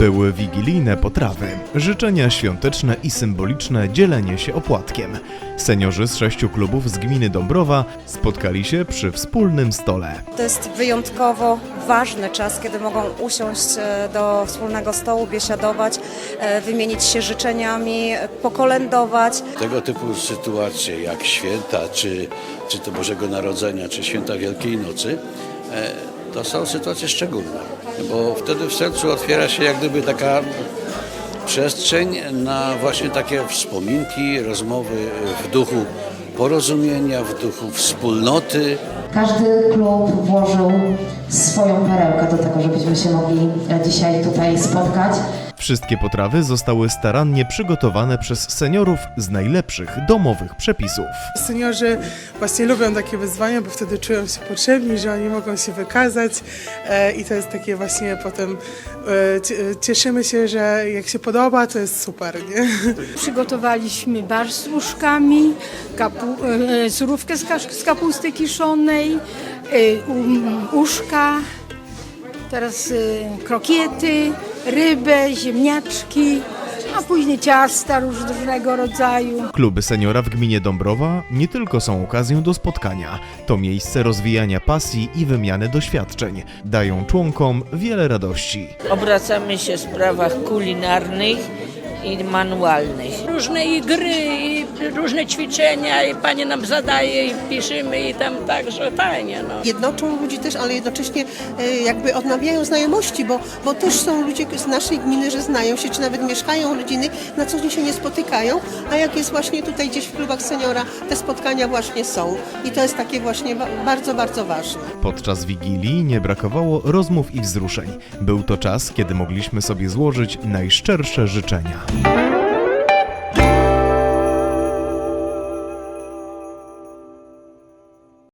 Były wigilijne potrawy, życzenia świąteczne i symboliczne dzielenie się opłatkiem. Seniorzy z sześciu klubów z gminy Dąbrowa spotkali się przy wspólnym stole. To jest wyjątkowo ważny czas, kiedy mogą usiąść e, do wspólnego stołu, biesiadować, e, wymienić się życzeniami, pokolędować. Tego typu sytuacje jak święta, czy, czy to Bożego Narodzenia, czy święta Wielkiej Nocy, e, to są sytuacje szczególne, bo wtedy w sercu otwiera się jak gdyby taka przestrzeń na właśnie takie wspominki, rozmowy w duchu porozumienia, w duchu wspólnoty, Każdy klub włożył swoją perełkę do tego, żebyśmy się mogli dzisiaj tutaj spotkać. Wszystkie potrawy zostały starannie przygotowane przez seniorów z najlepszych domowych przepisów. Seniorzy właśnie lubią takie wyzwania, bo wtedy czują się potrzebni, że oni mogą się wykazać e, i to jest takie właśnie potem e, cie- cieszymy się, że jak się podoba, to jest super, nie? Przygotowaliśmy barsz z łóżkami, kapu, e, surówkę z, kasz- z kapusty kiszonej, e, um, uszka, teraz e, krokiety, rybę, ziemniaczki, a później ciasta różnego rodzaju. Kluby seniora w gminie Dąbrowa nie tylko są okazją do spotkania, to miejsce rozwijania pasji i wymiany doświadczeń. Dają członkom wiele radości. Obracamy się w sprawach kulinarnych i manualnych. różne i gry, i różne ćwiczenia i pani nam zadaje i piszemy i tam także fajnie. No. jednoczą ludzi też, ale jednocześnie e, jakby odnawiają znajomości, bo, bo też są ludzie z naszej gminy, że znają się, czy nawet mieszkają rodziny, na co dzień się nie spotykają, a jak jest właśnie tutaj gdzieś w klubach seniora, te spotkania właśnie są i to jest takie właśnie ba- bardzo, bardzo ważne. Podczas Wigilii nie brakowało rozmów i wzruszeń. Był to czas, kiedy mogliśmy sobie złożyć najszczersze życzenia. Rocky.